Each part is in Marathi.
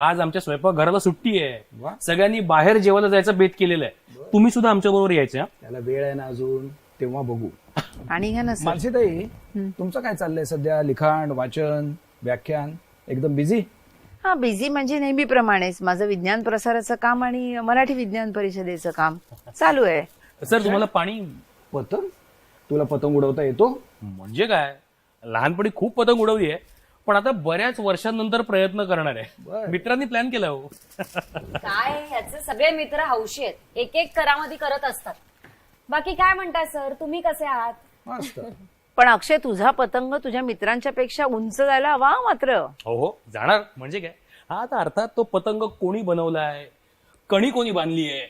आज आमच्या स्वयंपाकघराला सुट्टी आहे. वा. सगळ्यांनी बाहेर जेवायला जायचं बेत केलेलं आहे. तुम्ही सुद्धा आमच्या बरोबर यायचं त्याला वेळ आहे ना अजून तेव्हा बघू. आणि घ्या ना सर. मानसीताई तुमचं काय चाललंय सध्या? लिखाण वाचन व्याख्यान एकदम बिझी हा बिझी म्हणजे नेहमीप्रमाणेच. माझं विज्ञान प्रसाराचं काम आणि मराठी विज्ञान परिषदेचं काम चालू आहे. सर तुम्हाला पाणी पतंग? तुला पतंग उडवता येतो? म्हणजे काय? लहानपणी खूप पतंग उडवली आहे. पण आता बऱ्याच वर्षांनंतर प्रयत्न करणार आहे. मित्रांनी प्लॅन केला हो. काय ह्याचे सगळे मित्र हौशी आहेत. एक एक करामती करत असतात. बाकी काय म्हणताय सर? तुम्ही कसे आहात? मस्त. पण अक्षय तुझा पतंग तुझ्या मित्रांच्या पेक्षा उंच जायला हवा मात्र. हो हो. जाणार. म्हणजे काय? हा आता अर्थात तो पतंग कोणी बनवलाय? कणी कोणी बांधली आहे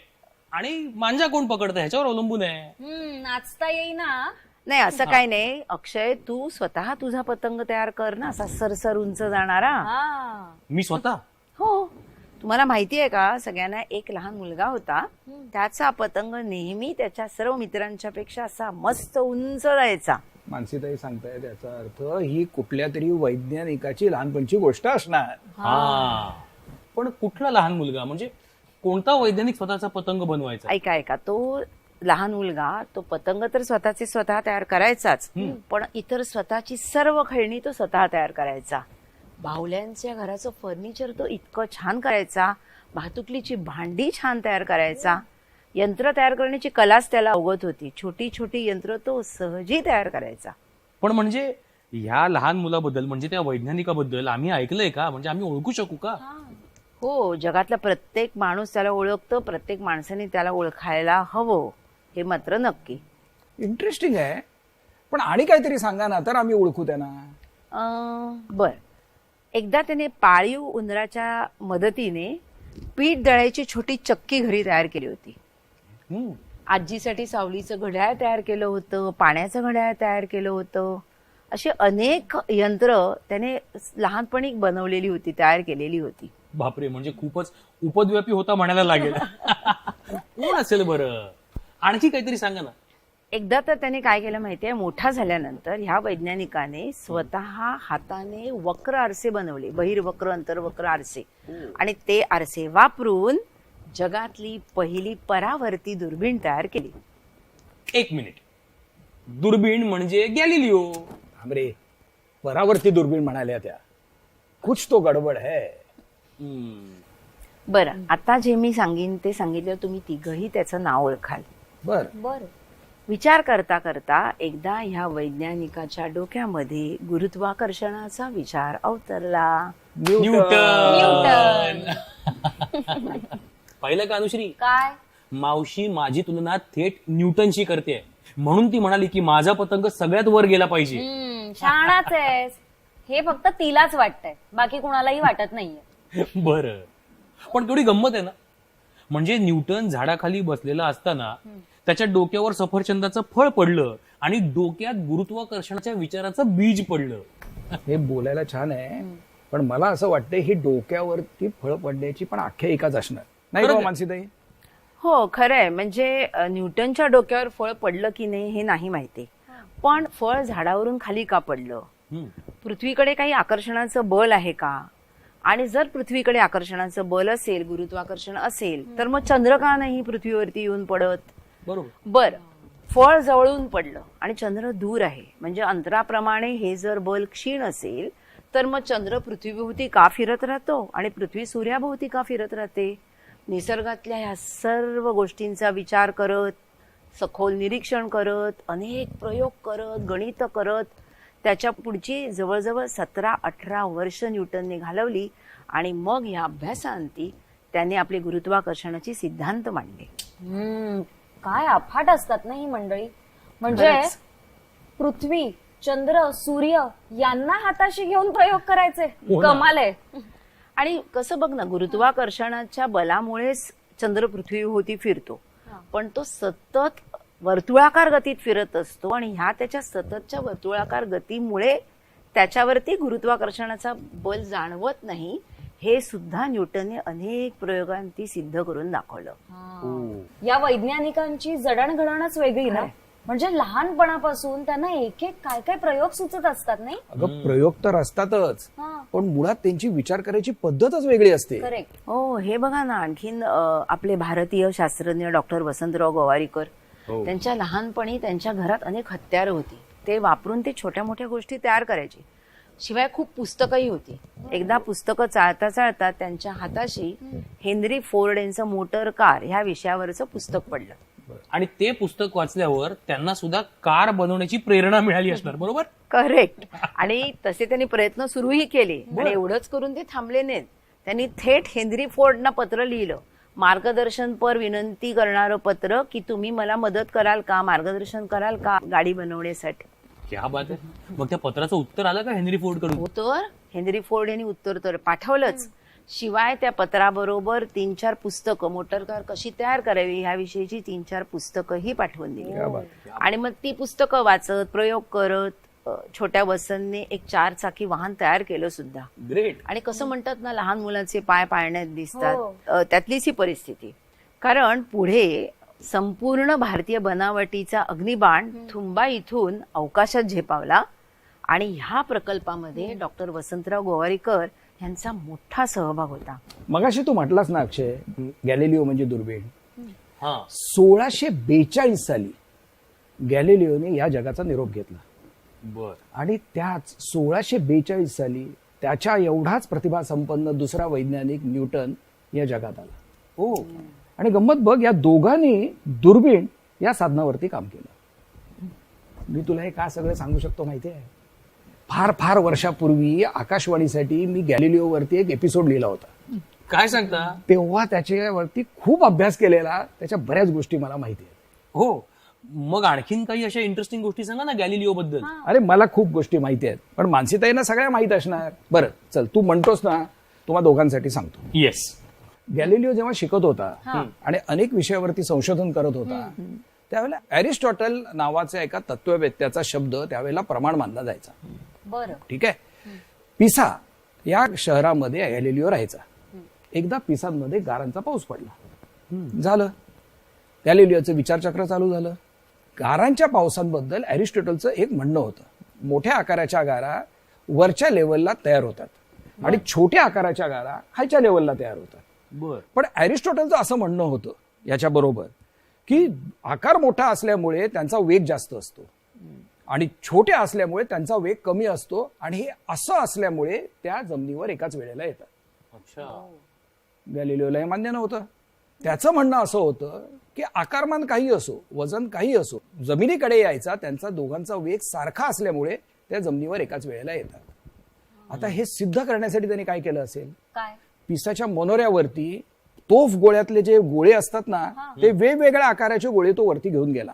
आणि मांजा कोण पकडतं ह्याच्यावर अवलंबून आहे. हम्म नाचता येईना. नाही असं काही नाही. अक्षय तू स्वतः तुझा पतंग तयार कर ना असा सरसर उंच जाणारा. हा. मी स्वतः? हो. तुम्हाला माहिती आहे का सगळ्यांना एक लहान मुलगा होता. त्याचा पतंग नेहमी त्याच्या सर्व मित्रांच्या पेक्षा असा मस्त उंच जायचा. मानसीताई सांगताय त्याचा अर्थ ही कुठल्या तरी वैज्ञानिकाची लहानपणची गोष्ट असणार. हा. पण कुठला लहान मुलगा? म्हणजे कोणता वैज्ञानिक स्वतःचा पतंग बनवायचा? ऐका ऐका. तो लहान मुलगा तो पतंग तर स्वतःचे स्वतः तयार करायचाच. पण इतर स्वतःची सर्व खेळणी तो स्वतः तयार करायचा. बाहुल्यांच्या घराचं फर्निचर तो इतकं छान करायचा. वाहतुकलीची भांडी छान तयार करायचा. यंत्र तयार करण्याची कलाच त्याला अवगत होती. छोटी छोटी यंत्र तो सहजी तयार करायचा. पण म्हणजे ह्या लहान मुलाबद्दल म्हणजे त्या वैज्ञानिकाबद्दल आम्ही ऐकलंय का? म्हणजे आम्ही ओळखू शकू का? हो जगातला प्रत्येक माणूस त्याला ओळखतो. प्रत्येक माणसाने त्याला ओळखायला हवं. हे मात्र नक्की. इंटरेस्टिंग आहे. पण आणि काहीतरी सांगा ना तर आम्ही ओळखू त्यांना. अं, बर. एकदा त्याने पाळीव उंदराच्या मदतीने पीठ दळायची छोटी चक्की घरी तयार केली होती. हम्म. आजीसाठी सावलीचं घड्याळ तयार केलं होतं पाण्याचं घड्याळ तयार केलं होतं. अशी अनेक यंत्र त्याने लहानपणी बनवलेली होती तयार केलेली होती. बापरे म्हणजे खूपच उपद्व्यापी होता म्हणायला लागेल. कोण असेल बरं? आणखी काहीतरी सांगा ना. एकदा तर त्याने काय केलं माहितीये? मोठा झाल्यानंतर ह्या वैज्ञानिकाने स्वतः हाताने वक्र आरसे बनवले बहिर्वक्र अंतर्वक्र आरसे. आणि ते आरसे वापरून जगातली पहिली परावर्ती दुर्बीण तयार केली. एक मिनिट. दुर्बीण म्हणजे गॅलिलिओ. थांबरे परावर्ती दुर्बीण म्हणाल्या त्या. कुछ तो गडबड है. हम्म. बरं आता जे मी सांगीन ते सांगितलं तुम्ही तिघही त्याचं नाव ओळखाल. बर. बर. विचार करता करता एकदा ह्या वैज्ञानिकाच्या डोक्यामध्ये गुरुत्वाकर्षणाचा विचार अवतरला. न्यूटन. पाहिलं का अनुश्री? काय? मावशी माझी तुलना थेट न्यूटनशी करते. म्हणून ती म्हणाली की माझा पतंग सगळ्यात वर गेला पाहिजे. हम्म शहाणाच आहेस. हे फक्त तिलाच वाटतंय. बाकी कुणालाही वाटत नाहीये. बर. पण तेवढी गंमत आहे ना. म्हणजे न्यूटन झाडाखाली बसलेला असताना त्याच्या डोक्यावर सफरचंदाचं फळ पडलं आणि डोक्यात गुरुत्वाकर्षणाच्या विचाराचं बीज पडलं. हे बोलायला छान आहे पण मला असं वाटतंय ही डोक्यावरती फळ पडण्याची पण आख्यायिकाच असणार. नाही. मानसीताई? हो खरंय. म्हणजे न्यूटनच्या डोक्यावर फळ पडलं की नाही हे नाही माहिती. पण फळ झाडावरून खाली का पडलं. पृथ्वीकडे काही आकर्षणाचं बल आहे का? आणि जर पृथ्वीकडे आकर्षणाचं बल असेल गुरुत्वाकर्षण असेल तर मग चंद्र का नाही पृथ्वीवरती येऊन पडत. बरोबर. बर फळ जवळून पडलं आणि चंद्र दूर आहे. म्हणजे अंतराप्रमाणे हे जर बल क्षीण असेल तर मग चंद्र पृथ्वीभोवती का फिरत राहतो आणि पृथ्वी सूर्याभोवती का फिरत राहते? निसर्गातल्या ह्या सर्व गोष्टींचा विचार करत सखोल निरीक्षण करत अनेक प्रयोग करत गणित करत त्याच्या पुढची जवळजवळ सतरा अठरा वर्ष न्यूटनने घालवली आणि मग या अभ्यासांती त्याने आपले गुरुत्वाकर्षणाचे सिद्धांत मांडले. हम्म काय अफाट असतात ना ही मंडळी. म्हणजे. पृथ्वी चंद्र सूर्य यांना हाताशी घेऊन प्रयोग करायचे. हो. कमाल आहे. आणि कसं बघ ना गुरुत्वाकर्षणाच्या बलामुळेच चंद्र पृथ्वीभोवती फिरतो. पण तो सतत वर्तुळाकार गतीत फिरत असतो आणि ह्या त्याच्या सततच्या वर्तुळाकार गतीमुळे त्याच्यावरती गुरुत्वाकर्षणाचा बल जाणवत नाही हे सुद्धा न्यूटनने अनेक प्रयोगांती सिद्ध करून दाखवलं. या वैज्ञानिकांची जडणघडणच वेगळी ना? म्हणजे लहानपणापासून त्यांना एक एक काय काय प्रयोग सुचत असतात नाही? अगं प्रयोग तर असतातच हा. पण मुळात त्यांची विचार करायची पद्धतच वेगळी असते. करेक्ट. हो हे बघा ना आणखीन आपले भारतीय शास्त्रज्ञ डॉक्टर वसंतराव गोवारीकर हो. त्यांच्या लहानपणी त्यांच्या घरात अनेक हत्यारं होती. ते वापरून ते छोट्या मोठ्या गोष्टी तयार करायचे. शिवाय खूप पुस्तकही होती. एकदा पुस्तकं चाळता चाळता त्यांच्या हाताशी हेनरी फोर्ड यांचं मोटर कार ह्या विषयावरचं पुस्तक पडलं. आणि ते पुस्तक वाचल्यावर त्यांना सुद्धा कार बनवण्याची प्रेरणा मिळाली असणार बरोबर? करेक्ट. आणि तसे त्यांनी प्रयत्न सुरूही केले. आणि एवढंच करून ते थांबले नाहीत. त्यांनी थेट हेनरी फोर्डना पत्र लिहिलं. मार्गदर्शनपर विनंती करणारं पत्र की तुम्ही मला मदत कराल का? मार्गदर्शन कराल का? गाडी बनवण्यासाठी. क्या बात आहे. मग त्या पत्राचं उत्तर आलं का हेनरी फोर्डकडून? हो तर हेनरी फोर्ड यांनी उत्तर तर पाठवलंच. शिवाय त्या पत्राबरोबर तीन चार पुस्तकं मोटरकार कशी तयार करावी ह्याविषयीची तीन चार पुस्तकंही पाठवून दिली. आणि मग ती पुस्तकं वाचत प्रयोग करत छोट्या वसंतने एक चार चाकी वाहन तयार केलं सुद्धा. ग्रेट आणि कसं म्हणतात ना लहान मुलांचे पाय पाळण्यात हो. दिसतात अ, त्यातलीच ही परिस्थिती. कारण पुढे संपूर्ण भारतीय बनावटीचा अग्निबाण थुंबा इथून अवकाशात झेपावला आणि ह्या प्रकल्पामध्ये डॉक्टर वसंतराव गोवारीकर यांचा मोठा सहभाग होता. मगाशी तू म्हटलास ना अक्षय गॅलिलिओ म्हणजे दुर्बीण. हा. सोळाशे बेचाळीस साली गॅलिलिओने या जगाचा निरोप घेतला. बर. आणि त्याच सोळाशे बेचाळीस साली त्याच्या एवढाच प्रतिभा संपन्न दुसरा वैज्ञानिक न्यूटन या जगात आला. हो आणि गंमत बघ या दोघांनी दुर्बीण या साधनावरती काम केलं. मी तुला हे का सगळं सांगू शकतो माहितीये? फार फार वर्षापूर्वी आकाशवाणीसाठी मी गॅलिलिओवरती एक एपिसोड लिहिला होता. काय सांगता? तेव्हा त्याच्यावरती खूप अभ्यास केलेला त्याच्या बऱ्याच गोष्टी मला माहिती आहेत. हो. मग आणखीन काही अशा इंटरेस्टिंग गोष्टी सांगा ना गॅलिलिओ बद्दल. अरे मला खूप गोष्टी माहिती आहेत. पण मानसीताईंना सगळ्या माहीत असणार. बरं चल तू म्हणतोस ना तुम्हा दोघांसाठी सांगतो. येस गॅलिलिओ जेव्हा शिकत होता आणि अनेक विषयावरती संशोधन करत होता त्यावेळेला अरिस्टॉटल नावाचा एका तत्ववेत्याचा शब्द त्यावेळेला प्रमाण मानला जायचा. बरं. ठीक आहे? पिसा या शहरामध्ये गॅलिलिओ राहायचा. एकदा पिसांमध्ये गारांचा पाऊस पडला. झालं. गॅलिलिओचं विचारचक्र चालू झालं. गारांच्या पावसांबद्दल अरिस्टॉटलचं एक म्हणणं होतं. मोठ्या आकाराच्या गारा वरच्या लेवलला तयार होतात आणि छोट्या आकाराच्या गारा खालच्या लेवलला तयार होतात. बर. पण अरिस्टॉटलचं असं म्हणणं होतं याच्या बरोबर की आकार मोठा असल्यामुळे त्यांचा वेग जास्त असतो. आणि छोट्या असल्यामुळे त्यांचा वेग कमी असतो आणि हे असं असल्यामुळे त्या जमिनीवर एकाच वेळेला येतात. अच्छा. गॅलिलिओला हे मान्य नव्हतं. त्याचं म्हणणं असं होतं की आकारमान काही असो वजन काही असो जमिनीकडे यायचा त्यांचा दोघांचा वेग सारखा असल्यामुळे त्या जमिनीवर एकाच वेळेला येतात. आता हे सिद्ध करण्यासाठी त्यांनी काय केलं असेल? काय? पिसाच्या मनोऱ्यावरती तोफ गोळ्यातले जे गोळे असतात ना ते वेगवेगळ्या आकाराचे गोळे तो वरती घेऊन गेला.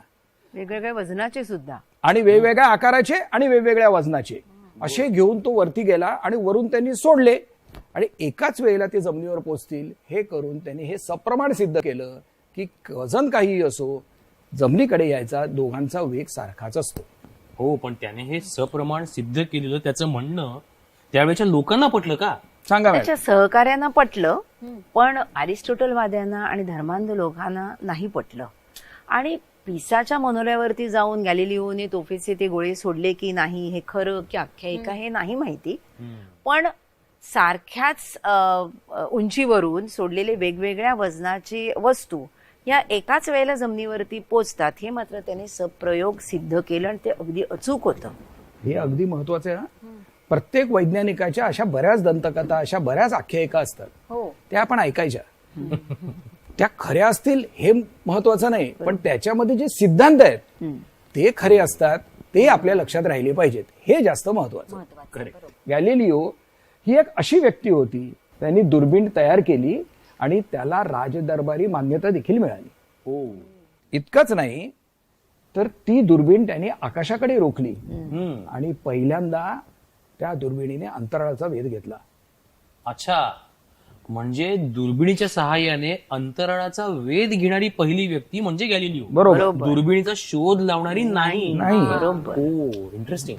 वेगवेगळ्या वजनाचे सुद्धा. आणि वेगवेगळ्या आकाराचे आणि वेगवेगळ्या वजनाचे. असे घेऊन तो वरती गेला आणि वरून त्यांनी सोडले. आणि एकाच वेळेला ते जमिनीवर पोचतील. हे करून त्यांनी हे सप्रमाण सिद्ध केलं. की वजन काहीही असो जमिनीकडे यायचा दोघांचा वेग सारखाच असतो. हो पण त्याने हे सप्रमाण सिद्ध केलेलं त्याचं म्हणणं त्यावेळेच्या लोकांना पटलं का? सांगा त्याच्या सहकार्यांना पटलं पण अरिस्टोटलवाद्यांना आणि धर्मांध लोकांना नाही पटलं. आणि पिसाच्या मनोऱ्यावरती जाऊन गॅलिलिओने तोफेचे ते गोळे सोडले की नाही हे खरं की आख्यायिका हे नाही माहिती. पण सारख्याच उंचीवरून सोडलेले वेगवेगळ्या वजनाची वस्तू या एकाच वेळेला जमिनीवरती पोचतात. हे मात्र त्याने सप्रयोग सिद्ध केलं आणि ते अगदी अचूक होतं. हे अगदी महत्वाचं आहे ना प्रत्येक वैज्ञानिकाच्या अशा बऱ्याच दंतकथा अशा बऱ्याच आख्यायिका असतात. हो. त्या आपण ऐकायच्या. त्या खऱ्या असतील हे महत्वाचं नाही पण त्याच्यामध्ये जे सिद्धांत आहेत ते खरे असतात ते आपल्या लक्षात राहिले पाहिजेत. हे जास्त महत्वाचं करेक्ट गॅलिलिओ ही एक अशी व्यक्ती होती त्यांनी दुर्बीण तयार केली आणि त्याला राजदरबारी मान्यता देखील मिळाली. हो. इतकंच नाही तर ती दुर्बीण त्यांनी आकाशाकडे रोखली. आणि पहिल्यांदा त्या दुर्बिणीने अंतराळाचा वेध घेतला. अच्छा. म्हणजे दुर्बिणीच्या सहाय्याने अंतराळाचा वेध घेणारी पहिली व्यक्ती म्हणजे गॅलिलिओ. बरोबर. बरोबर. दुर्बिणीचा शोध लावणारी नाही. नाही. बरोबर. हो इंटरेस्टिंग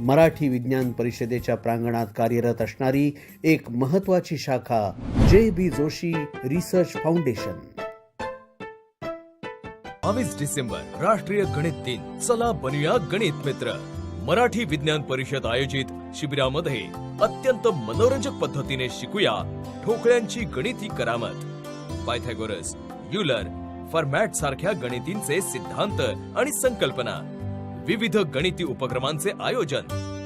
मराठी विज्ञान परिषदेच्या प्रांगणात कार्यरत असणारी एक महत्वाची शाखा जे बी जोशी रिसर्च फाउंडेशन. बावीस डिसेंबर राष्ट्रीय गणित दिन. चला बनूया गणित मित्र. मराठी विज्ञान परिषद आयोजित शिबिरामध्ये अत्यंत मनोरंजक पद्धतीने शिकूया ठोकळ्यांची गणिती करामत. पायथॅगोरस युलर फॉरमॅट सारख्या गणितींचे सिद्धांत आणि संकल्पना. विविध गणिती उपक्रमांचे आयोजन.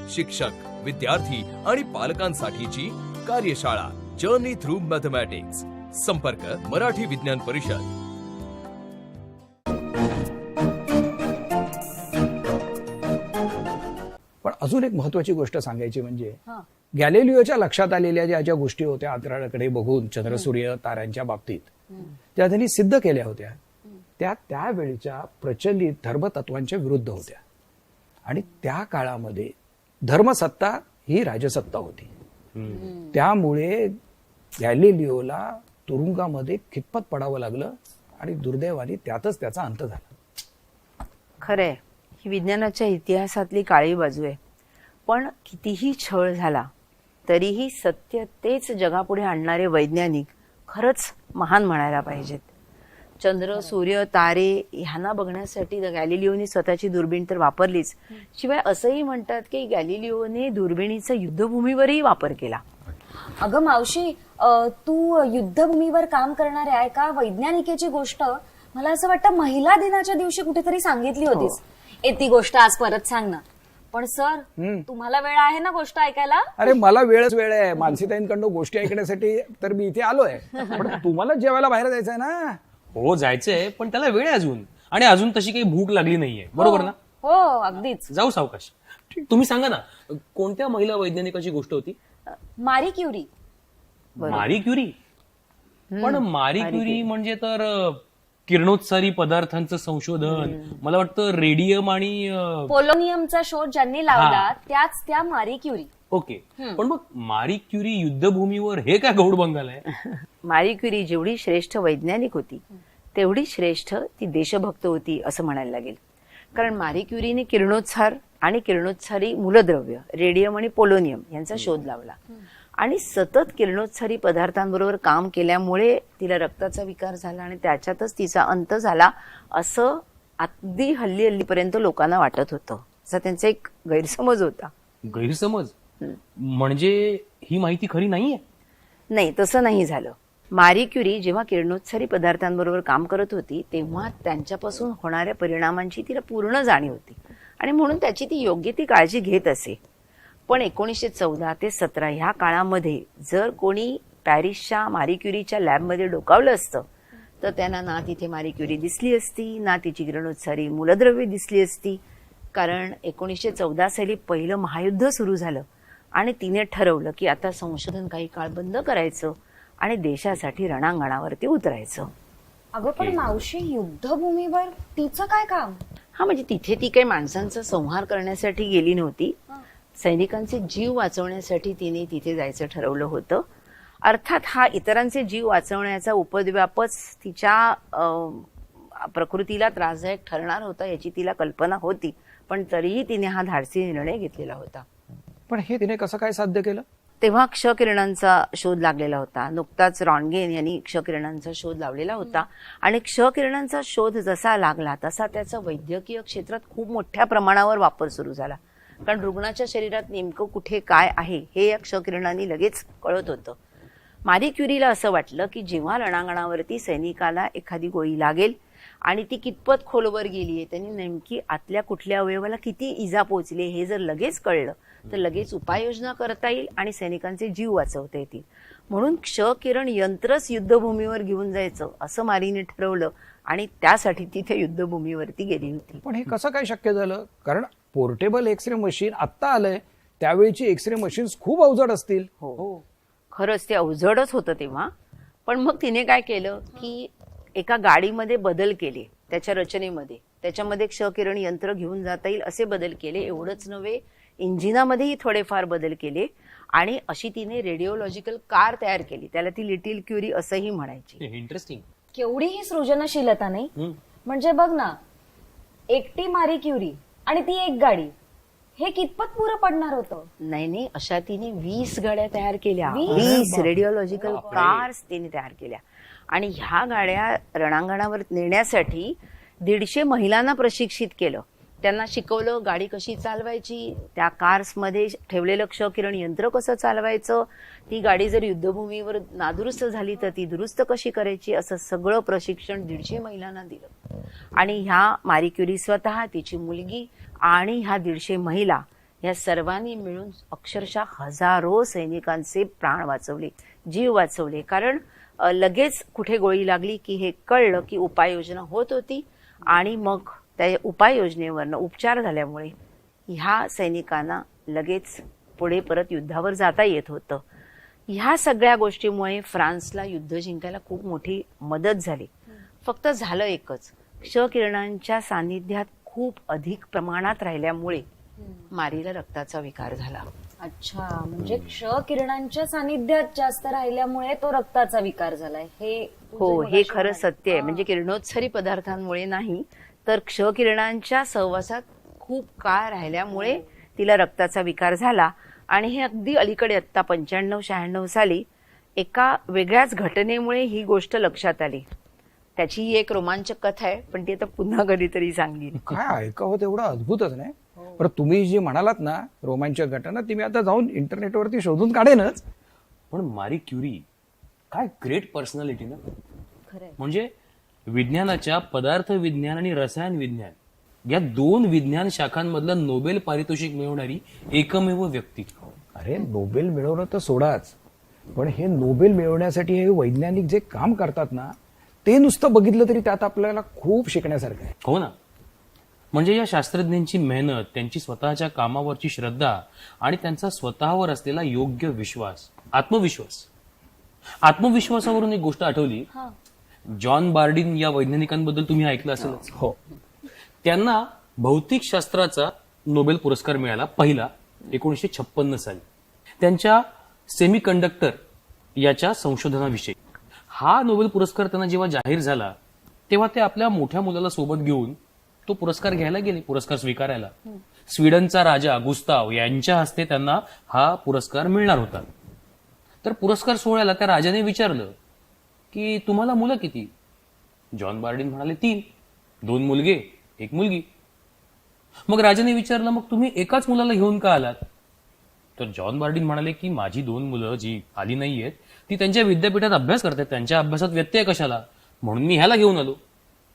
शिक्षक विद्यार्थी आणि पालकांसाठीची कार्यशाळा जर्नी थ्रू मॅथमॅटिक्स संपर्क मराठी विज्ञान परिषद. पण अजून एक महत्वाची गोष्ट सांगायची म्हणजे गॅलेलिओच्या लक्षात आलेल्या ज्या ज्या गोष्टी होत्या अंतराळाकडे बघून चंद्रसूर्य ताऱ्यांच्या बाबतीत त्या त्यांनी सिद्ध केल्या होत्या. त्या त्यावेळच्या प्रचलित धर्मतत्वांच्या विरुद्ध होत्या. आणि त्या काळामध्ये धर्मसत्ता ही राजसत्ता होती. त्यामुळे गॅलिलिओला तुरुंगामध्ये खितपत पडावं लागलं आणि दुर्दैवाने त्यातच त्याचा अंत झाला. खरंय. ही विज्ञानाच्या इतिहासातली काळी बाजू आहे. पण कितीही छळ झाला तरीही सत्य तेच जगापुढे आणणारे वैज्ञानिक खरंच महान म्हणायला पाहिजेत. चंद्र सूर्य तारे ह्यांना बघण्यासाठी गॅलिलिओने स्वतःची दुर्बीण तर वापरलीच. शिवाय असंही म्हणतात की गॅलिलिओने दुर्बिणीचा युद्धभूमीवरही वापर केला. अगं मावशी तू युद्धभूमीवर काम करणारे आहे का? वैज्ञानिकेची गोष्ट. मला असं वाटतं महिला दिनाच्या दिवशी कुठेतरी सांगितली होतीस. ए ती गोष्ट आज परत सांग ना. पण सर तुम्हाला वेळ आहे ना गोष्ट ऐकायला? अरे मला वेळच वेळ आहे. मानसीताईंकडनं गोष्टी ऐकण्यासाठी तर मी इथे आलोय. पण तुम्हाला जेवायला बाहेर जायचं आहे ना? हो जायचंय पण त्याला वेळ आहे अजून. आणि अजून तशी काही भूक लागली नाहीये. बरोबर ना? हो अगदीच. जाऊ सावकाश. तुम्ही सांगा ना कोणत्या महिला वैज्ञानिकाची गोष्ट होती? मारी क्युरी मारी क्युरी पण मारी क्युरी म्हणजे तर अ, किरणोत्सारी पदार्थांचं संशोधन. मला वाटतं रेडियम आणि अ, पोलोनियमचा शोध ज्यांनी लावला त्याच त्या मारी क्युरी. ओके. पण मग मारी क्युरी युद्धभूमीवर हे काय गौड बंगाल आहे? मारी क्युरी जेवढी श्रेष्ठ वैज्ञानिक होती तेवढी श्रेष्ठ ती देशभक्त होती असं म्हणायला लागेल. कारण मारी क्युरीने किरणोत्सार आणि किरणोत्सारी मूलद्रव्य रेडियम आणि पोलोनियम यांचा शोध लावला. आणि सतत किरणोत्सारी पदार्थांबरोबर काम केल्यामुळे तिला रक्ताचा विकार झाला आणि त्याच्यातच तिचा अंत झाला असं अगदी हल्ली हल्लीपर्यंत लोकांना वाटत होतं. असा त्यांचा एक गैरसमज होता. गैरसमज? म्हणजे ही माहिती खरी नाहीये? नाही तसं नाही झालं. मारी क्युरी जेव्हा किरणोत्सारी पदार्थांबरोबर काम करत होती तेव्हा त्यांच्यापासून होणाऱ्या परिणामांची तिला पूर्ण जाणीव होती. आणि म्हणून त्याची ती योग्य ती काळजी घेत असे. पण एकोणीसशे चौदा ते सतरा ह्या काळामध्ये जर कोणी पॅरिसच्या मारी क्युरीच्या लॅबमध्ये डोकावलं असतं तर त्यांना ना तिथे मारी क्युरी दिसली असती ना तिची किरणोत्सारी मूलद्रव्य दिसली असती. कारण एकोणीसशे चौदा साली पहिलं महायुद्ध सुरू झालं आणि तिने ठरवलं की आता संशोधन काही काळ बंद करायचं आणि देशासाठी रणांगणावरती उतरायचं. अगं पण मावशी युद्धभूमीवर तिचं काय काम? हा म्हणजे तिथे ती काही माणसांचा संहार करण्यासाठी गेली नव्हती. सैनिकांचे जीव वाचवण्यासाठी तिने तिथे जायचं ठरवलं होतं. अर्थात हा इतरांचे जीव वाचवण्याचा उपद्व्यापच तिच्या प्रकृतीला त्रासदायक ठरणार होता याची तिला कल्पना होती पण तरीही तिने हा धाडसी निर्णय घेतलेला होता. पण हे तिने कसं काय साध्य केलं? तेव्हा क्षकिरणांचा शोध लागलेला होता. नुकताच रॉन्गेन यांनी क्षकिरणांचा शोध लावलेला होता. आणि क्षकिरणांचा शोध जसा लागला तसा त्याचा वैद्यकीय क्षेत्रात खूप मोठ्या प्रमाणावर वापर सुरू झाला. कारण रुग्णाच्या शरीरात नेमकं कुठे काय आहे हे या क्षकिरणांनी लगेच कळत होतं. मारी क्युरीला असं वाटलं की जेव्हा रणांगणावरती सैनिकाला एखादी गोळी लागेल आणि ती कितपत खोलवर गेली आहे त्यांनी नेमकी आतल्या कुठल्या अवयवाला किती इजा पोचली हे जर लगेच कळलं तर लगेच उपाययोजना करता येईल आणि सैनिकांचे जीव वाचवता येतील. म्हणून क्ष किरण यंत्रच युद्धभूमीवर घेऊन जायचं असं मारीने ठरवलं आणि त्यासाठी तिथे युद्धभूमीवरती गेली होती. पण हे कसं काय शक्य झालं? कारण पोर्टेबल एक्सरे मशीन आत्ता आलंय त्यावेळीची एक्सरे मशीन्स खूप अवजड असतील. हो. खरंच ते अवजडच होतं तेव्हा. पण मग तिने काय केलं की एका गाडीमध्ये बदल केले त्याच्या रचनेमध्ये. त्याच्यामध्ये क्षकिरण यंत्र घेऊन जाता येईल असे बदल केले एवढंच नव्हे इंजिनामध्येही थोडेफार बदल केले. आणि अशी तिने रेडिओलॉजिकल कार तयार केली. त्याला ती लिटिल क्युरी असंही म्हणायची. इंटरेस्टिंग केवढी ही सृजनशीलता नाही. म्हणजे बघ ना एकटी मारी क्युरी आणि ती एक गाडी. हे कितपत पुरं पडणार होतं? नाही नाही अशा तिने वीस गाड्या तयार केल्या. वीस? रेडिओलॉजिकल कार्स तिने तयार केल्या. आणि ह्या गाड्या रणांगणावर नेण्यासाठी दीडशे महिलांना प्रशिक्षित केलं. त्यांना शिकवलं गाडी कशी चालवायची त्या कार्समध्ये ठेवलेलं क्षकिरण यंत्र कसं चालवायचं ती गाडी जर युद्धभूमीवर नादुरुस्त झाली तर ती दुरुस्त कशी करायची असं सगळं प्रशिक्षण दीडशे महिलांना दिलं. आणि ह्या मारिक्युरी स्वतः तिची मुलगी आणि ह्या दीडशे महिला या सर्वांनी मिळून अक्षरशः हजारो सैनिकांचे प्राण वाचवले जीव वाचवले. कारण लगेच कुठे गोळी लागली की हे कळलं की उपाययोजना होत होती आणि मग त्या उपाययोजनेवरनं उपचार झाल्यामुळे ह्या सैनिकांना लगेच पुढे परत युद्धावर जाता येत होतं. ह्या सगळ्या गोष्टीमुळे फ्रान्सला युद्ध जिंकायला खूप मोठी मदत झाली. फक्त झालं एकच. क्षकिरणांच्या सानिध्यात खूप अधिक प्रमाणात राहिल्यामुळे मारीला रक्ताचा विकार झाला. अच्छा म्हणजे क्ष किरणांच्या सानिध्यात जास्त राहिल्यामुळे तो रक्ताचा विकार झालाय. हे हो हे खरं. सत्य आहे. म्हणजे किरणोत्सरी पदार्थांमुळे नाही तर क्षकिरणांच्या सहवासात खूप काळ राहिल्यामुळे तिला रक्ताचा विकार झाला आणि हे अगदी अलीकडे आत्ता पंच्याण्णव शहाण्णव साली एका वेगळ्याच घटनेमुळे ही गोष्ट लक्षात आली. त्याची ही एक रोमांचक कथा आहे पण ती आता पुन्हा कधीतरी सांगेन. काय ऐकावं तेवढं अद्भुतच नाही. बरं तुम्ही जे म्हणालात ना रोमांचक घटना ती मी आता जाऊन इंटरनेटवरती शोधून काढेनच. पण मारी क्युरी काय ग्रेट पर्सनॅलिटी ना. म्हणजे विज्ञानाच्या पदार्थ विज्ञान आणि रसायन विज्ञान या दोन विज्ञान शाखांमधलं नोबेल पारितोषिक मिळवणारी एकमेव व्यक्ती. अरे नोबेल मिळवणं तर सोडाच. पण हे नोबेल मिळवण्यासाठी हे वैज्ञानिक जे काम करतात ना ते नुसतं बघितलं तरी त्यात आपल्याला खूप शिकण्यासारखं आहे. हो ना. म्हणजे या शास्त्रज्ञांची मेहनत त्यांची स्वतःच्या कामावरची श्रद्धा आणि त्यांचा स्वतःवर असलेला योग्य विश्वास आत्मविश्वास. आत्मविश्वासावरून एक गोष्ट आठवली. जॉन बार्डिन या वैज्ञानिकांबद्दल तुम्ही ऐकलं असेलच हो. त्यांना भौतिकशास्त्राचा नोबेल पुरस्कार मिळाला पहिला एकोणीसशे छप्पन्न साली. त्यांच्या सेमी कंडक्टर याच्या संशोधनाविषयी. हा नोबेल पुरस्कार त्यांना जेव्हा जाहीर झाला तेव्हा ते आपल्या मोठ्या मुलाला सोबत घेऊन तो पुरस्कार घ्यायला गेले पुरस्कार स्वीकारायला. स्वीडनचा राजा गुस्ताव यांच्या हस्ते त्यांना हा पुरस्कार मिळणार होता. तर पुरस्कार सोहळ्याला त्या राजाने विचारलं की तुम्हाला मुलं किती? जॉन बार्डिन म्हणाले तीन. दोन मुलगे एक मुलगी. मग राजाने विचारलं मग तुम्ही एकाच मुलाला घेऊन का आलात? तर जॉन बार्डिन म्हणाले की माझी दोन मुलं जी आली नाहीयेत ती त्यांच्या विद्यापीठात अभ्यास करतात त्यांच्या अभ्यासात व्यत्यय कशाला? म्हणून मी ह्याला घेऊन आलो.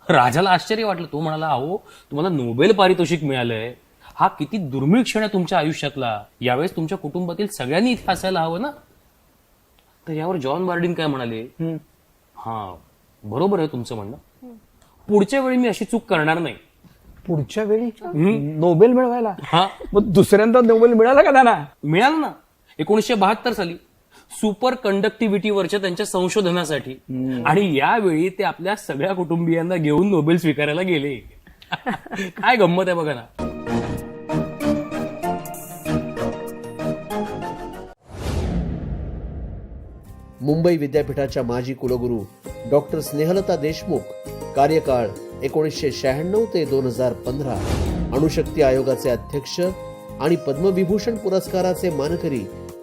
राजाला आश्चर्य वाटलं. तो म्हणाला अहो तुम्हाला नोबेल पारितोषिक मिळालंय. हा किती दुर्मिळ क्षण आहे तुमच्या आयुष्यातला. यावेळेस तुमच्या कुटुंबातील सगळ्यांनी इथे असायला हवं ना? तर यावर जॉन बार्डिन काय म्हणाले? हा बरोबर आहे तुमचं म्हणणं. पुढच्या वेळी मी अशी चूक करणार नाही. पुढच्या वेळी? नोबेल मिळवायला? हा. मग दुसऱ्यांदा नोबेल मिळाला का त्यांना मिळालं ना. एकोणीसशे बहात्तर साली सुपर कंडक्टिव्हिटीवरच्या त्यांच्या संशोधनासाठी. आणि यावेळी ते आपल्या सगळ्या कुटुंबियांना घेऊन नोबेल स्वीकारायला गेले. काय गंमत आहे बघा ना. मुंबई विद्यापीठाच्या माजी कुलगुरू डॉक्टर स्नेहलता देशमुख कार्यकाळ एकोणीसशे शहाण्णव ते दोन हजार पंधरा. अणुशक्ती आयोगाचे अध्यक्ष आणि पद्मविभूषण पुरस्काराचे मानकरी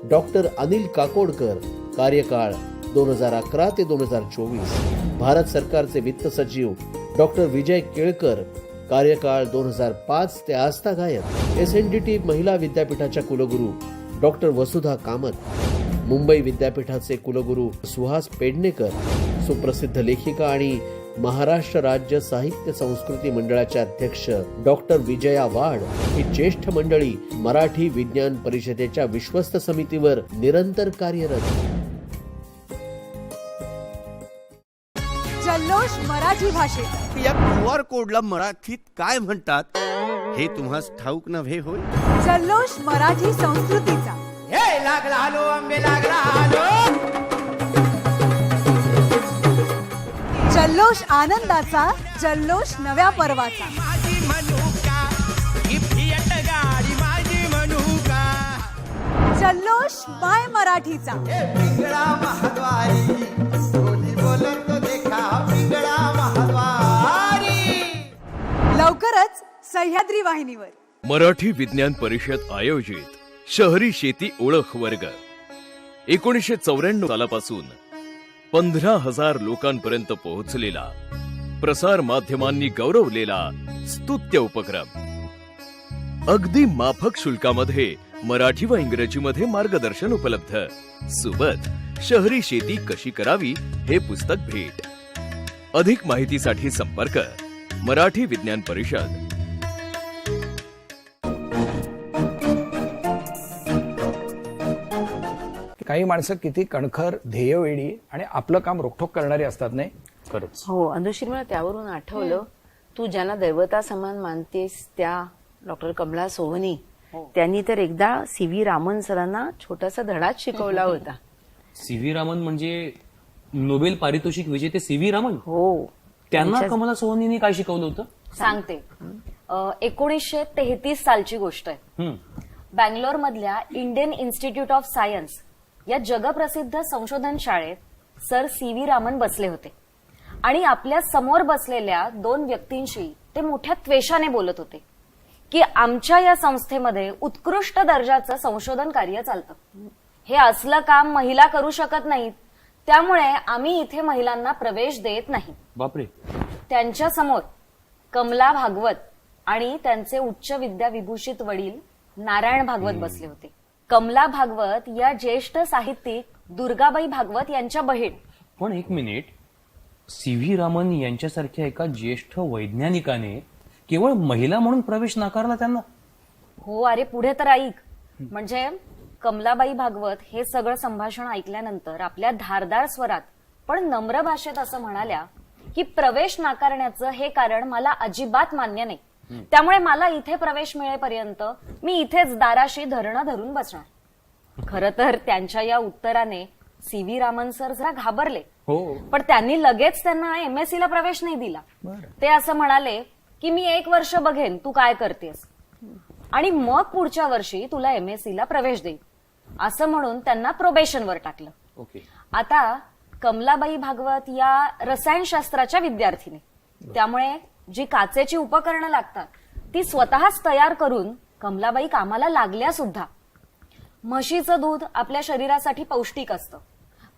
डॉक्टर अनिल काकोडकर कार्यकाळ दोन हजार अकरा ते दोन हजार चोवीस. भारत सरकारचे वित्त सचिव डॉक्टर विजय केळकर कार्यकाळ दोन हजार पाच ते आस्था गायक एस एन डी टी महिला विद्यापीठाच्या कुलगुरू डॉक्टर वसुधा कामत. मुंबई विद्यापीठाचे कुलगुरू सुहास पेडणेकर सुप्रसिद्ध लेखिका आणि महाराष्ट्र राज्य साहित्य संस्कृती मंडळाच्या अध्यक्ष डॉक्टर विजया वाड ही ज्येष्ठ मंडळी मराठी विज्ञान परिषदेच्या विश्वस्त समितीवर निरंतर कार्यरत. जल्लोष मराठी भाषेचा या क्यू आर कोडला मराठीत काय म्हणतात? हे तुम्हाला ठाऊक नव्हे होय? जल्लोष मराठी संस्कृतीचा. हे लागला आलो आंबे लागला आलो. जल्लोष आनंदाचा जल्लोष नव्या पर्वाचा. जल्लोष बाय मराठीचा. लवकरच सह्याद्री वाहिनीवर. मराठी विज्ञान परिषद आयोजित शहरी शेती ओळख वर्ग. एकोणीसशे चौऱ्याण्णव सालापासून पंधरा हजार लोकांपर्यंत पोहोचलेला प्रसार माध्यमांनी गौरवलेला स्तुत्य उपक्रम. अगदी माफक शुल्कामध्ये मराठी व इंग्रजीमध्ये मार्गदर्शन उपलब्ध. सोबत शहरी शेती कशी करावी हे पुस्तक भेट. अधिक माहितीसाठी संपर्क मराठी विज्ञान परिषद. काही माणसं किती कणखर ध्येयवेळी आणि आपलं काम रोखोक करणारी असतात नाही? खरंच. हो अनुश्री मला त्यावरून आठवलं. तू ज्यांना दैवता समान मानतेस त्या डॉक्टर कमला सोहनी त्यांनी तर एकदा सी व्ही रामन सरांना छोटासा धडाच शिकवला होता. सी व्ही रामन म्हणजे नोबेल पारितोषिक विजेते सी व्ही रामन? हो. त्यांना कमला सोहनीने काय शिकवलं होतं? सांगते. एकोणीसशे तेहतीस सालची गोष्ट आहे. बँगलोर मधल्या इंडियन इन्स्टिट्यूट ऑफ सायन्स या जगप्रसिद्ध संशोधन शाळेत सर सी व्ही रामन बसले होते. आणि आपल्यासमोर बसलेल्या दोन व्यक्तींशी ते मोठ्या त्वेषाने बोलत होते की आमच्या या संस्थेमध्ये उत्कृष्ट दर्जाचं संशोधन कार्य चालतं. हे असलं काम महिला करू शकत नाहीत त्यामुळे आम्ही इथे महिलांना प्रवेश देत नाही. बापरे. त्यांच्यासमोर कमला भागवत आणि त्यांचे उच्च विद्या विभूषित वडील नारायण भागवत बसले होते. कमला भागवत या ज्येष्ठ साहित्यिक दुर्गाबाई भागवत यांच्या बहीण. पण एक मिनिट. सी व्ही रामन यांच्यासारख्या एका ज्येष्ठ वैज्ञानिकाने केवळ महिला म्हणून प्रवेश नाकारला त्यांना? हो अरे पुढे तर ऐक. म्हणजे कमलाबाई भागवत हे सगळं संभाषण ऐकल्यानंतर आपल्या धारदार स्वरात पण नम्र भाषेत असं म्हणाल्या की प्रवेश नाकारण्याचं हे कारण मला अजिबात मान्य नाही. त्यामुळे मला इथे प्रवेश मिळेपर्यंत मी इथेच दाराशी धरणं धरून बसणार. खर तर त्यांच्या या उत्तराने सी व्ही रामन सर जरा घाबरले. हो. पण त्यांनी लगेच त्यांना एमएससी ला प्रवेश नाही दिला. ते असं म्हणाले की मी एक वर्ष बघेन तू काय करतेस? आणि मग पुढच्या वर्षी तुला एमएससी ला प्रवेश देईल असं म्हणून त्यांना प्रोबेशनवर टाकलं. ओके. आता कमलाबाई भागवत या रसायनशास्त्राच्या विद्यार्थिनी. त्यामुळे जी काचेची उपकरणं लागतात ती स्वतःच तयार करून कमलाबाई कामाला लागल्या सुद्धा. म्हशीचं दूध आपल्या शरीरासाठी पौष्टिक असतं.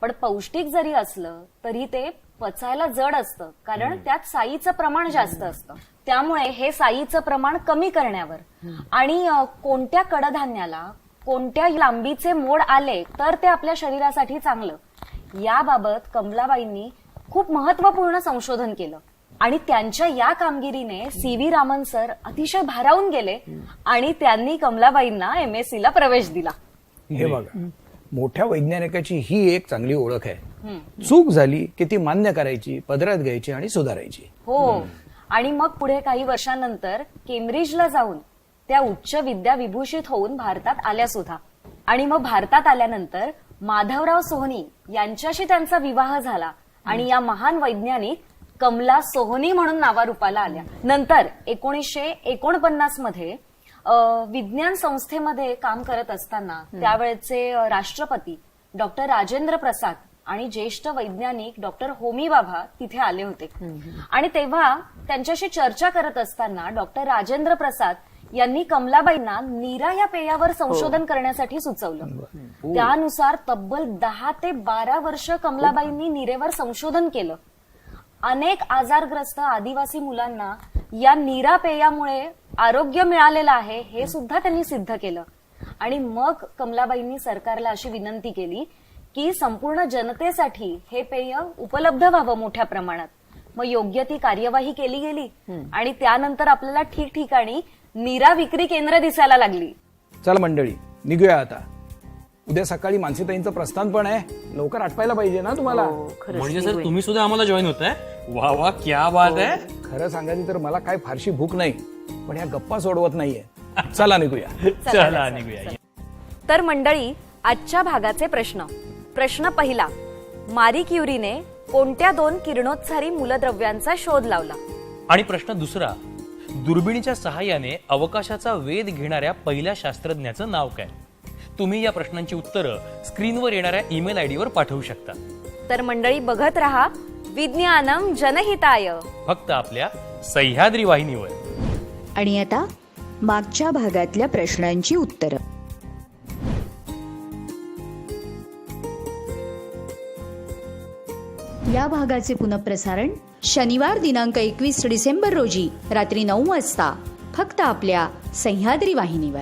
पण पौष्टिक जरी असलं तरी ते पचायला जड असतं कारण त्यात साईचं प्रमाण जास्त असतं. त्यामुळे हे साईचं प्रमाण कमी करण्यावर आणि कोणत्या कडधान्याला कोणत्या लांबीचे मोड आले तर ते आपल्या शरीरासाठी चांगलं. याबाबत कमलाबाईंनी खूप महत्त्वपूर्ण संशोधन केलं. आणि त्यांच्या या कामगिरीने सी व्ही रामन सर अतिशय भारावून गेले आणि त्यांनी कमलाबाईंना एमएससी ला प्रवेश दिला. हे बघा मोठ्या वैज्ञानिकाची ही एक चांगली ओळख आहे. चूक झाली की ती मान्य करायची पदरात घ्यायची आणि सुधारायची. हो. आणि मग पुढे काही वर्षांनंतर केम्ब्रिजला जाऊन त्या उच्च विद्या विभूषित होऊन भारतात आल्या सुद्धा. आणि मग भारतात आल्यानंतर माधवराव सोहनी यांच्याशी त्यांचा विवाह झाला आणि या महान वैज्ञानिक कमला सोहनी म्हणून नावारूपाला आल्या. नंतर एकोणीसशे एकोणपन्नासमध्ये विज्ञान संस्थेमध्ये काम करत असताना त्यावेळेचे राष्ट्रपती डॉक्टर राजेंद्र प्रसाद आणि ज्येष्ठ वैज्ञानिक डॉक्टर होमी बाबा तिथे आले होते. आणि तेव्हा त्यांच्याशी चर्चा करत असताना डॉक्टर राजेंद्र प्रसाद यांनी कमलाबाईंना नीरा या पेयावर संशोधन करण्यासाठी सुचवलं. त्यानुसार तब्बल दहा ते बारा वर्ष कमलाबाईंनी नीरेवर संशोधन केलं. अनेक आजारग्रस्त आदिवासी मुलांना या नीरा पेयामुळे आरोग्य मिळालेलं आहे हे सुद्धा त्यांनी सिद्ध केलं. आणि मग कमलाबाईंनी सरकारला अशी विनंती केली की संपूर्ण जनतेसाठी हे पेय उपलब्ध व्हावं मोठ्या प्रमाणात. मग योग्य ती कार्यवाही केली गेली आणि त्यानंतर आपल्याला ठिकठिकाणी नीरा विक्री केंद्र दिसायला लागली. चला मंडळी निघूया आता. उद्या सकाळी मानसीताईंचं प्रस्थान पण आहे. लवकर आटपायला पाहिजे ना तुम्हाला? हो, खरंच म्हणजे निघूया. सर तुम्ही सुद्धा आम्हाला जॉईन होताय? वा वा क्या बात आहे. खरं सांगायचं तर मला काय फारशी भूक नाही पण ह्या गप्पा सोडवत नाहीये. चला निघूया. चला निघूया तर मंडळी आजच्या भागाचे प्रश्न. प्रश्न पहिला. मारी क्युरीने कोणत्या दोन किरणोत्सारी मूलद्रव्यांचा शोध लावला? आणि प्रश्न दुसरा. दुर्बिणीच्या सहाय्याने अवकाशाचा वेध घेणाऱ्या पहिल्या शास्त्रज्ञाचं नाव काय? तुम्ही या प्रश्नांची उत्तरं स्क्रीनवर येणाऱ्या ईमेल आयडीवर पाठवू शकता. तर मंडळी बघत रहा विज्ञानम जनहिताय. फक्त आपल्या सह्याद्री वाहिनीवर. आणि आता मागच्या भागातल्या प्रश्नांची उत्तरं. या भागाचे पुनःप्रसारण शनिवार दिनांक एकवीस डिसेंबर रोजी रात्री नऊ वाजता फक्त आपल्या सह्याद्री वाहिनीवर.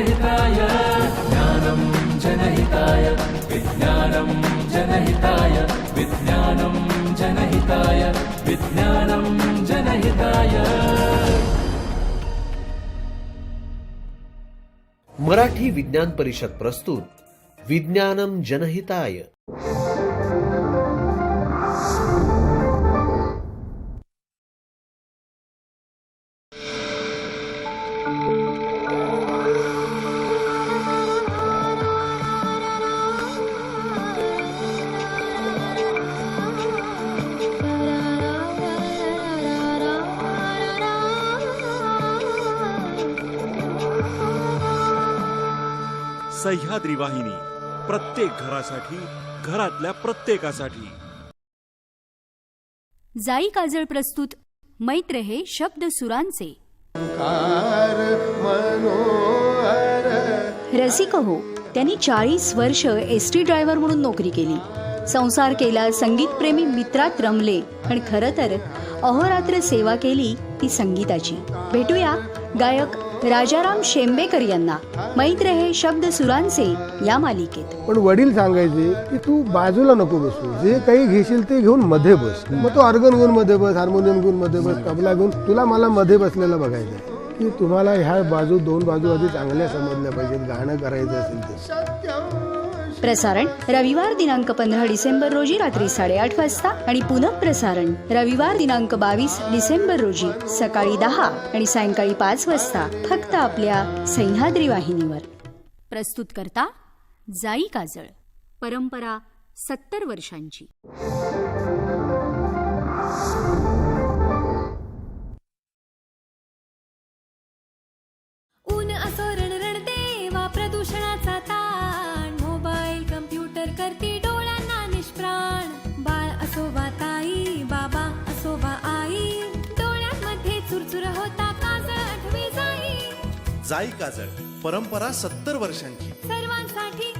जनहिताय विज्ञानं जनहिताय विज्ञानं जनहिताय विज्ञानं जनहिताय. मराठी विज्ञान परिषद प्रस्तुत विज्ञानम जनहिताय. सह्याद्री वाहिनी प्रत्येक घरासाठी घरातल्या प्रत्येकासाठी. जाई काजळ प्रस्तुत मैत्र हे शब्द सुरांचे. रसिक हो त्यांनी चाळीस वर्ष एस टी ड्रायव्हर म्हणून नोकरी केली. संसार केला संगीतप्रेमी मित्रात रमले आणि खरं तर अहोरात्र सेवा केली ती संगीताची. भेटूया गायक राजाराम शेंबेकर यांना. मैत्र हे शब्द सुरांचे या मालिकेत. पण वडील सांगायचे की तू बाजूला नको बसू. जे काही घेशील ते घेऊन मध्ये बस. मग तो ऑर्गन घेऊन मध्ये बस हार्मोनियम घेऊन मध्ये बस तबला घेऊन तुला मला मध्ये बसलेला बघायचं की तुम्हाला ह्या बाजू दोन बाजू आधी चांगल्या समजल्या पाहिजेत गाणं करायचं असेल तर. प्रसारण रविवार दिनांक पंधरा डिसेंबर रोजी रात्री साडेआठ वाजता आणि पुनः प्रसारण रविवार दिनांक बावीस डिसेंबर रोजी सकाळी दहा आणि सायंकाळी पाच वाजता फक्त आपल्या सह्याद्री वाहिनीवर. प्रस्तुत करता जाई काजळ. परंपरा सत्तर वर्षांची. जाई काजळ परंपरा सत्तर वर्षांची. सर्वांसाठी